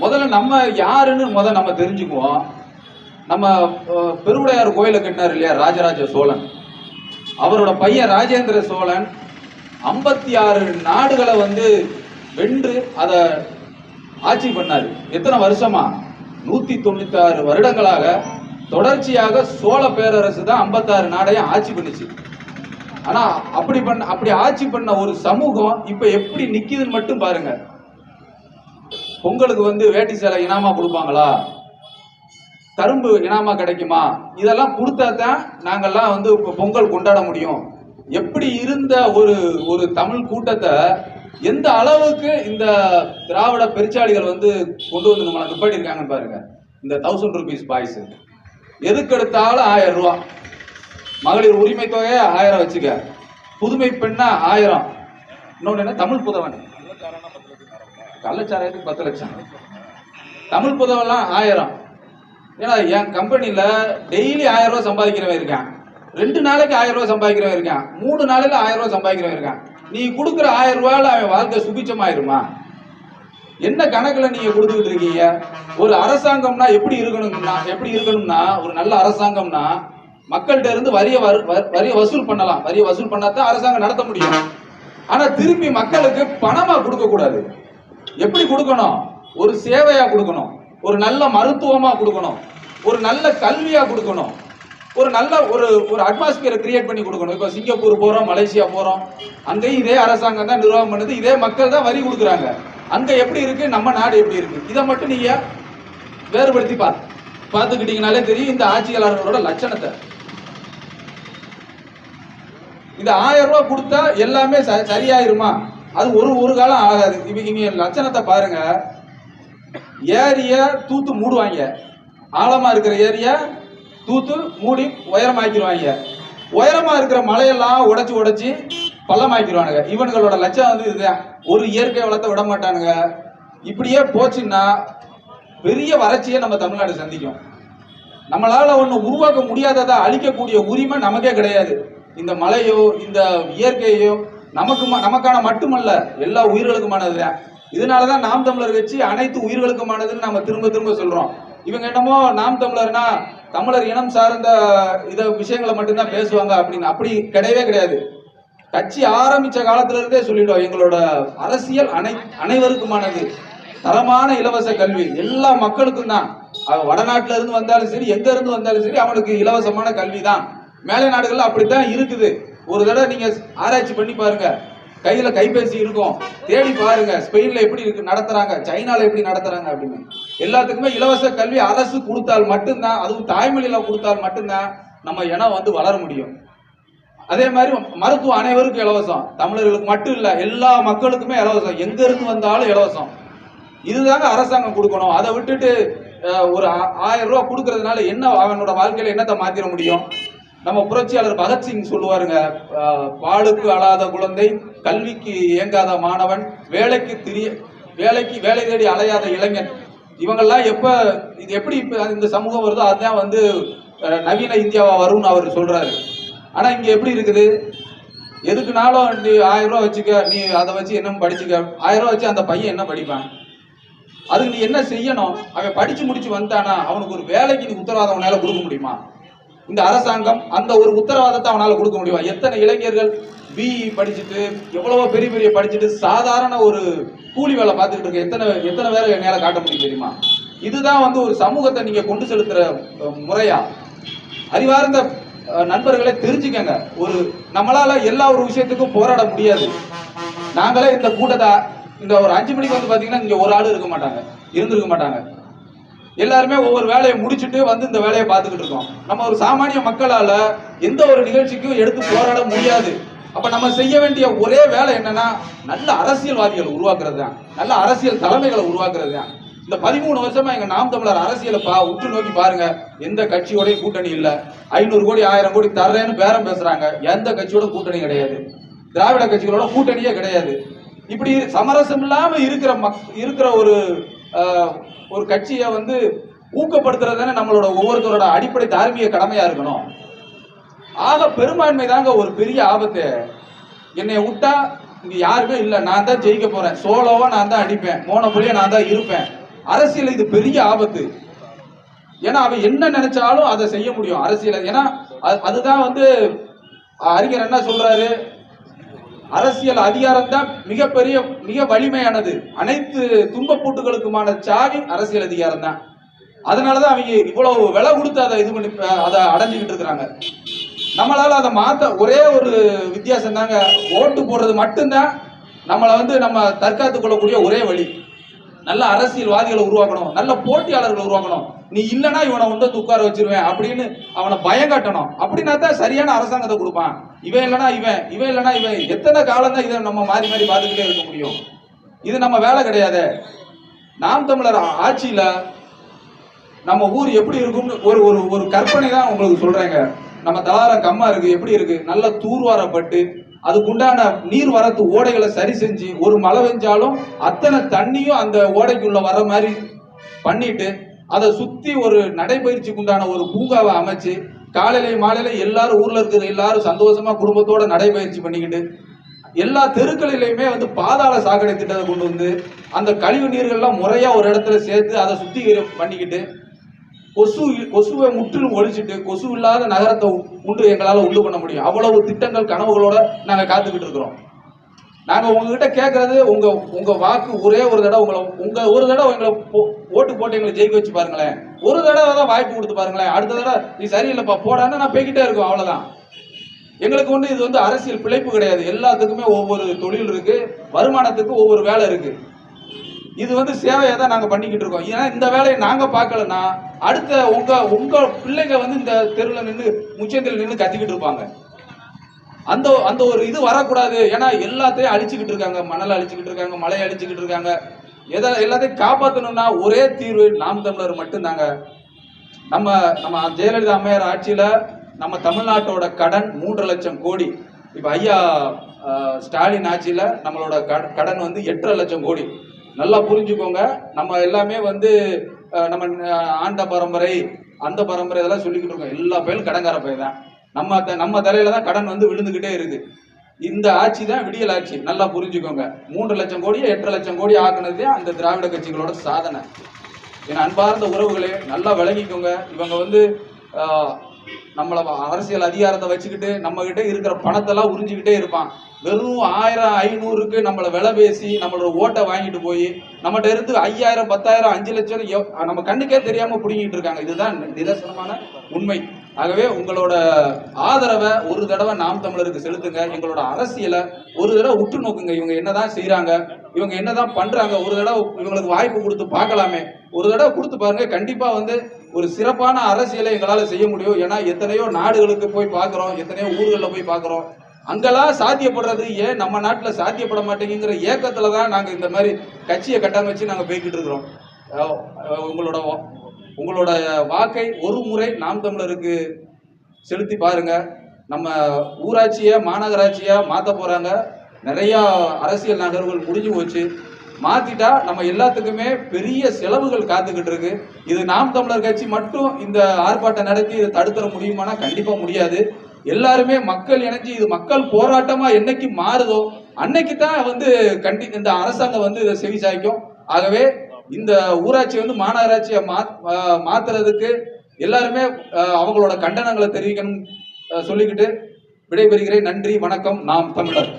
முதல்ல நம்ம யாருன்னு முதல்ல நம்ம தெரிஞ்சுக்குவோம். நம்ம பெருவுடையார் கோயிலை கட்டினார் இல்லையா ராஜராஜ சோழன். அவரோட பையன் ராஜேந்திர சோழன் ஐம்பத்தி ஆறு நாடுகளை வந்து வென்று அதை ஆட்சி பண்ணார். எத்தனை வருஷமா? நூற்றி தொண்ணூத்தி ஆறு வருடங்களாக தொடர்ச்சியாக சோழ பேரரசு தான் ஐம்பத்தாறு நாடையும் ஆட்சி பண்ணுச்சு. ஆனால் அப்படி பண்ண அப்படி ஆட்சி பண்ண ஒரு சமூகம் இப்போ எப்படி நிற்கிதுன்னு மட்டும் பாருங்கள் பொங்கலுக்கு வந்து வேட்டி சேலை இனாமா கொடுப்பாங்களா? கரும்பு இனாமா கிடைக்குமா? இதெல்லாம் கொடுத்தா தான் நாங்கள்லாம் வந்து பொங்கல் கொண்டாட முடியும். எப்படி இருந்த ஒரு ஒரு தமிழ் கூட்டத்தை எந்த அளவுக்கு இந்த திராவிட பெருச்சாளிகள் வந்து கொண்டு வந்து நம்மளை துப்பாடி இருக்காங்கன்னு பாருங்க. இந்த தௌசண்ட் ருபீஸ் பாய்ஸ் எதுக்கு எடுத்தாலும் ஆயிரம் ரூபா. மகளிர் உரிமை தொகையை ஆயிரம் வச்சுக்க. புதுமை பெண்ணா ஆயிரம். இன்னொன்று என்ன? தமிழ் புதவன். கள்ளச்சாராயத்துக்கு பத்து லட்சம். தமிழ் புதவெல்லாம் ஆயிரம். ஏன்னா என் கம்பெனியில் டெய்லி ஆயிரம் ரூபா சம்பாதிக்கிறவன் இருக்கான். ரெண்டு நாளைக்கு ஆயிரம் ரூபா சம்பாதிக்கிறவன் இருக்கான். மூணு நாளைக்கு ஆயிரம் ரூபா சம்பாதிக்கிறவன் இருக்கான். நீ கொடுக்குற ஆயிரம் ரூபாயில் அவன் வாழ்க்கை சுபிச்சமாயிருமா என்ன கணக்கில் நீங்கள் கொடுத்துக்கிட்டு இருக்கீங்க? ஒரு அரசாங்கம்னா எப்படி இருக்கணும்னா எப்படி இருக்கணும்னா ஒரு நல்ல அரசாங்கம்னா மக்கள்கிட்ட இருந்து வரிய வரிய வசூல் பண்ணலாம். வரிய வசூல் பண்ணாதான் அரசாங்கம் நடத்த முடியும். ஆனால் திரும்பி மக்களுக்கு பணமாக கொடுக்கக்கூடாது. எப்படி கொடுக்கணும்? ஒரு சேவையா கொடுக்கணும். ஒரு நல்ல மருத்துவமா கொடுக்கணும். ஒரு நல்ல கல்வியா கொடுக்கணும். ஒரு நல்ல ஒரு ஒரு அட்மாஸ்பியரை கிரியேட் பண்ணி கொடுக்கணும். இப்போ சிங்கப்பூர் போகிறோம் மலேசியா போகிறோம் அங்கேயும் இதே அரசாங்கம் தான் நிர்வாகம் பண்ணுது. இதே மக்கள் தான் வரி கொடுக்குறாங்க. அங்கே எப்படி இருக்கு? நம்ம நாடு எப்படி இருக்கு? இதை மட்டும் நீங்க வேறுபடுத்தி பார்த்து பார்த்துக்கிட்டீங்கனாலே தெரியும். இந்த ஆட்சியாளர்களோட லட்சணத்தை. இந்த ஆயிரம் ரூபா கொடுத்தா எல்லாமே ச- சரியாயிருமா? அது ஒரு ஒரு காலம் ஆகாது. இவங்க இவங்க லட்சணத்தை பாருங்க. ஏரிய தூத்து மூடுவாங்க. ஆழமா இருக்கிற ஏரியா தூத்து மூடி உயரமாக்கிடுவாங்க உயரமா இருக்கிற மலையெல்லாம் உடைச்சு உடைச்சு பள்ளமாக்கிடுவானுங்க இவனுங்களோட லட்சம் வந்து இதுதான் ஒரு இயற்கை வளத்தை விட மாட்டானுங்க. இப்படியே போச்சுன்னா பெரிய வறட்சியை நம்ம தமிழ்நாடு சந்திக்கும். நம்மளால ஒன்று உருவாக்க முடியாததை அழிக்கக்கூடிய உரிமை நமக்கே கிடையாது. இந்த மலையோ இந்த இயற்கையோ நமக்கு ம- நமக்கான மட்டுமல்ல எல்லா உயிர்களுக்குமானதுதான் இதனாலதான் நாம் தமிழர் கட்சி அனைத்து உயிர்களுக்குமானதுன்னு நம்ம திரும்ப திரும்ப சொல்றோம். இவங்க என்னமோ நாம் தமிழர்னா தமிழர் இனம் சார்ந்த இத விஷயங்களை மட்டும்தான் பேசுவாங்க அப்படின்னு. அப்படி கிடையவே கிடையாது. கட்சி ஆரம்பிச்ச காலத்துல இருந்தே சொல்லிட்டோம் எங்களோட அரசியல் அனை அனைவருக்குமானது. தரமான இலவச கல்வி. எல்லா மக்களுக்கும் தான். வடநாட்டுல இருந்து வந்தாலும் சரி எங்க இருந்து வந்தாலும் சரி அவனுக்கு இலவசமான கல்வி தான் மேலை நாடுகள்ல அப்படித்தான் இருக்குது. ஒரு தடவை நீங்க ஆராய்ச்சி பண்ணி பாருங்க. கையில கைபேசி இருக்கும். தேடி பாருங்க. ஸ்பெயின்ல எப்படி இருக்கு நடத்துறாங்க. சைனால எப்படி நடத்துறாங்க அப்படின்னு. எல்லாத்துக்குமே இலவச கல்வி அரசு கொடுத்தால் மட்டும்தான் அதுவும் தாய்மொழியில கொடுத்தால் மட்டும்தான் நம்ம இனம் வந்து வளர முடியும். அதே மாதிரி மருத்துவம் அனைவருக்கும் இலவசம். தமிழர்களுக்கு மட்டும் இல்ல எல்லா மக்களுக்குமே இலவசம். எங்க இருந்து வந்தாலும் இலவசம். இதுதாங்க அரசாங்கம் கொடுக்கணும். அதை விட்டுட்டு ஒரு ஆயிரம் ரூபாய் கொடுக்கறதுனால என்ன அவனோட வாழ்க்கையில என்னத்தை மாத்திர முடியும்? நம்ம புரட்சியாளர் பகத்சிங் சொல்லுவாருங்க பாலுக்கு அழாத குழந்தை கல்விக்கு இயங்காத மாணவன் வேலைக்கு திரிய வேலைக்கு வேலை தேடி அலையாத இளைஞன். இவங்கெல்லாம் எப்ப இது எப்படி இப்போ இந்த சமூகம் வருதோ அதுதான் வந்து நவீன இந்தியாவா வரும்னு அவர் சொல்றாரு. ஆனா இங்க எப்படி இருக்குது? எதுக்குனாலும் நீ ஆயிரம் ரூபா வச்சுக்க நீ அதை வச்சு என்ன படிச்சுக்க. ஆயிரம் ரூபா வச்சு அந்த பையன் என்ன படிப்பான்? அதுக்கு நீ என்ன செய்யணும்? அவன் படிச்சு முடிச்சு வந்தானா அவனுக்கு ஒரு வேலைக்கு நீ உத்தரவாதம் அவனால கொடுக்க முடியுமா? இந்த அரசாங்கம் அந்த ஒரு உத்தரவாதத்தை அவனால கொடுக்க முடியுமா? எத்தனை இளைஞர்கள் பிஇ படிச்சுட்டு எவ்வளவோ பெரிய பெரிய படிச்சுட்டு சாதாரண ஒரு கூலி வேலை பார்த்துக்கிட்டு இருக்க எத்தனை எத்தனை பேரை என்னால் காட்ட முடியும் தெரியுமா? இதுதான் வந்து ஒரு சமூகத்தை நீங்க கொண்டு செலுத்துற முறையா. அறிவார்ந்த நண்பர்களை நண்பர்களே தெரிஞ்சுக்கங்க. ஒரு நம்மளால எல்லா ஒரு விஷயத்துக்கும் போராட முடியாது. நாங்களே இந்த கூட்டத்தை இந்த ஒரு அஞ்சு மணிக்கு வந்து பாத்தீங்கன்னா இங்க ஒரு ஆள் இருக்க மாட்டாங்க இருந்திருக்க மாட்டாங்க. எல்லாருமே ஒவ்வொரு வேலையை முடிச்சுட்டு வந்து இந்த வேலையை பார்த்துக்கிட்டு இருக்கோம். நம்ம ஒரு சாமானிய மக்களால் எந்த ஒரு நிகழ்ச்சிக்கும் எடுத்து போராட முடியாது. அப்ப நம்ம செய்ய வேண்டிய ஒரே வேலை என்னன்னா நல்ல அரசியல்வாதிகளை உருவாக்குறது தான். நல்ல அரசியல் தலைமைகளை உருவாக்குறது தான். இந்த பதிமூணு வருஷமா எங்க நாம் தமிழர் அரசியலை பா உற்று நோக்கி பாருங்க. எந்த கட்சியோடய கூட்டணி இல்லை. ஐநூறு கோடி ஆயிரம் கோடி தர்றேன்னு பேரம் பேசுறாங்க. எந்த கட்சியோட கூட்டணி கிடையாது. திராவிட கட்சிகளோட கூட்டணியே கிடையாது. இப்படி சமரசம் இல்லாமல் இருக்கிற மக் இருக்கிற ஒரு ஒரு கட்சியை வந்து ஊக்கப்படுத்துறது தானே நம்மளோட ஒவ்வொருத்தரோட அடிப்படை தார்மீக கடமையாக இருக்கணும். ஆக பெரும்பான்மை தாங்க ஒரு பெரிய ஆபத்து. என்னை விட்டா இங்க யாருமே இல்லை. நான் தான் ஜெயிக்க போறேன். சோலோவா நான் தான் அடிப்பேன். மோனோபொலியா நான் தான் இருப்பேன். அரசியல் இது பெரிய ஆபத்து. ஏன்னா அவன் என்ன நினைச்சாலும் அதை செய்ய முடியும். அரசியல் ஏன்னா அது- அதுதான் வந்து அறிஞர் என்ன சொல்றாரு? அரசியல் அதிகாரம் தான் மிகப்பெரிய மிக வலிமையானது. அனைத்து துன்பப்பூட்டுகளுக்குமான சாவி அரசியல் அதிகாரம் தான் அதனாலதான் அவங்க இவ்வளவு விலை கொடுத்து அதை இது பண்ணி அதை அடைஞ்சுக்கிட்டு இருக்கிறாங்க. நம்மளால அதை மாத்த ஒரே ஒரு வித்தியாசம் தாங்க ஓட்டு போடுறது மட்டும்தான் நம்மளை வந்து நம்ம தற்காத்துக் கொள்ளக்கூடிய ஒரே வழி. நல்ல அரசியல்வாதிகளை உருவாக்கணும் நல்ல போட்டியாளர்களை உருவாக்கணும். நீ இல்லைன்னா இவனை கொண்டு வந்து உட்கார வச்சிருவேன் அப்படின்னு அவனை பயம் கட்டணும். அப்படின்னா தான் சரியான அரசாங்கத்தை கொடுப்பான். இவன் இல்லைனா இவன் இவன் இல்லைனா இவன். எத்தனை காலம் தான் இதை நம்ம மாறி மாறி பார்த்துக்கிட்டே இருக்க முடியும்? இது நம்ம வேலை கிடையாது. நாம் தமிழர் ஆட்சியில் நம்ம ஊர் எப்படி இருக்கும்னு ஒரு ஒரு ஒரு கற்பனை தான் உங்களுக்கு சொல்கிறேங்க நம்ம தலாரம் கம்மா இருக்குது எப்படி இருக்குது நல்லா தூர்வாரப்பட்டு அதுக்குண்டான நீர் வரத்து ஓடைகளை சரி செஞ்சு ஒரு மழை பெஞ்சாலும் அத்தனை தண்ணியும் அந்த ஓடைக்குள்ள வர மாதிரி பண்ணிட்டு அதை சுத்தி ஒரு நடைபயிற்சிக்கு உண்டான ஒரு பூங்காவை அமைச்சு காலையில மாலையில எல்லாரும் ஊர்ல இருக்கிற எல்லாரும் சந்தோஷமா குடும்பத்தோட நடைபயிற்சி பண்ணிக்கிட்டு எல்லா தெருக்களிலையுமே வந்து பாதாள சாக்கடை திட்டத்தை கொண்டு வந்து அந்த கழிவு நீர்கள்லாம் முறையா ஒரு இடத்துல சேர்த்து அதை சுத்திகரிப்பு பண்ணிக்கிட்டு கொசு கொசுவை முற்றிலும் ஒழிச்சிட்டு கொசு இல்லாத நகரத்தை உண்டு எங்களால் உண்டு பண்ண முடியும். அவ்வளவு திட்டங்கள் கனவுகளோட நாங்கள் காத்துக்கிட்டு இருக்கிறோம். நாங்கள் உங்ககிட்ட கேட்கறது உங்க உங்க வாக்கு ஒரே ஒரு தடவை உங்களை உங்க ஒரு தடவை எங்களை போ- ஓட்டு போட்டு எங்களை ஜெயிக்க வச்சு பாருங்களேன். ஒரு தடவை தான் வாய்ப்பு கொடுத்து பாருங்களேன். அடுத்த தடவை நீ சரியில்லைப்பா போடான்னு நான் போய்கிட்டே இருக்கோம் அவ்வளோதான் எங்களுக்கு வந்து இது வந்து அரசியல் பிழைப்பு கிடையாது. எல்லாத்துக்குமே ஒவ்வொரு தொழில் இருக்கு வருமானத்துக்கு ஒவ்வொரு வேலை இருக்கு. இது வந்து சேவையை தான் நாங்கள் பண்ணிக்கிட்டு இருக்கோம். ஏன்னா இந்த வேலையை நாங்கள் பார்க்கலன்னா அடுத்த உங்க உங்க பிள்ளைங்க வந்து இந்த தெருவில் நின்று முச்சந்தில் நின்று கத்திக்கிட்டு இருப்பாங்க. அந்த அந்த ஒரு இது வரக்கூடாது. ஏன்னா எல்லாத்தையும் அழிச்சுக்கிட்டு இருக்காங்க. மணலை அழிச்சுக்கிட்டு இருக்காங்க மலையை அழிச்சுக்கிட்டு இருக்காங்க. எதை எல்லாத்தையும் காப்பாற்றணும்னா ஒரே தீர்வு நாம் தமிழர் மட்டும்தாங்க. நம்ம நம்ம ஜெயலலிதா அம்மையார் ஆட்சியில் நம்ம தமிழ்நாட்டோட கடன் மூன்று லட்சம் கோடி. இப்போ ஐயா ஸ்டாலின் ஆட்சியில் நம்மளோட கடன் வந்து எட்டரை லட்சம் கோடி. நல்லா புரிஞ்சுக்கோங்க. நம்ம எல்லாமே வந்து நம்ம ஆண்ட பரம்பரை அந்த பரம்பரை இதெல்லாம் சொல்லிக்கிட்டு இருக்கோம். எல்லா பயிலும் கடன்கார பயிர் தான். நம்ம த- நம்ம தலையில தான் கடன் வந்து விழுந்துகிட்டே இருக்கு இந்த ஆட்சி தான் விடியல் ஆட்சி. நல்லா புரிஞ்சுக்கோங்க. மூன்று லட்சம் கோடியே எட்டரை லட்சம் கோடி ஆக்குனதே அந்த திராவிட கட்சிகளோட சாதனை. என் அன்பார்ந்த உறவுகளே நல்லா விளங்கிக்கோங்க. இவங்க வந்து நம்மளை அரசியல் அதிகாரத்தை வச்சுக்கிட்டு நம்மகிட்ட இருக்கிற பணத்தெல்லாம் உறிஞ்சிக்கிட்டே இருப்பான். வெறும் ஆயிரம் ஐநூறுக்கு நம்மளை விலை பேசி நம்மளோட ஓட்டை வாங்கிட்டு போய் நம்மகிட்ட இருந்து ஐயாயிரம் பத்தாயிரம் அஞ்சு லட்சம் நம்ம கண்ணுக்கே தெரியாம பிடிங்கிட்டு இருக்காங்க. இதுதான் நிதர்சனமான உண்மை. ஆகவே உங்களோட ஆதரவை ஒரு தடவை நாம் தமிழருக்கு செலுத்துங்க. எங்களோட அரசியலை ஒரு தடவை உற்று நோக்குங்க. இவங்க என்னதான் செய்கிறாங்க இவங்க என்னதான் பண்றாங்க ஒரு தடவை இவங்களுக்கு வாய்ப்பு கொடுத்து பார்க்கலாமே. ஒரு தடவை கொடுத்து பாருங்க. கண்டிப்பா வந்து ஒரு சிறப்பான அரசியலை எங்களால் செய்ய முடியும். ஏன்னா எத்தனையோ நாடுகளுக்கு போய் பார்க்குறோம் எத்தனையோ ஊர்களில் போய் பார்க்குறோம். அங்கெல்லாம் சாத்தியப்படுறது ஏன்? நம்ம நாட்டில் சாத்தியப்பட மாட்டேங்கிற ஏக்கத்தில் தான் நாங்கள் இந்த மாதிரி கட்சியை கட்டமைச்சு நாங்கள் போய்கிட்டு இருக்கிறோம். உங்களோட உங்களோட வாக்கை ஒரு முறை நாம் தமிழருக்கு செலுத்தி பாருங்க. நம்ம ஊராட்சியை மாநகராட்சியாக மாற்ற போகிறாங்க நிறையா அரசியல் நகர்வுகள் முடிஞ்சு போச்சு. மாற்றிட்டா நம்ம எல்லாத்துக்குமே பெரிய செலவுகள் காத்துக்கிட்டு இருக்கு. இது நாம் தமிழர் கட்சி மட்டும் இந்த ஆர்ப்பாட்டம் நடத்தி இதை தடுத்துற முடியுமானா கண்டிப்பாக முடியாது. எல்லாருமே மக்கள் இணைஞ்சு இது மக்கள் போராட்டமா என்னைக்கு மாறுதோ அன்னைக்கு தான் வந்து கண்டி இந்த அரசாங்கம் வந்து இதை செவி சாய்க்கும். ஆகவே இந்த ஊராட்சி வந்து மாநகராட்சியை மா மாத்துறதுக்கு எல்லாருமே அவங்களோட கண்டனங்களை தெரிவிக்கணும் சொல்லிக்கிட்டு விடைபெறுகிறேன். நன்றி வணக்கம். நாம் தமிழர்.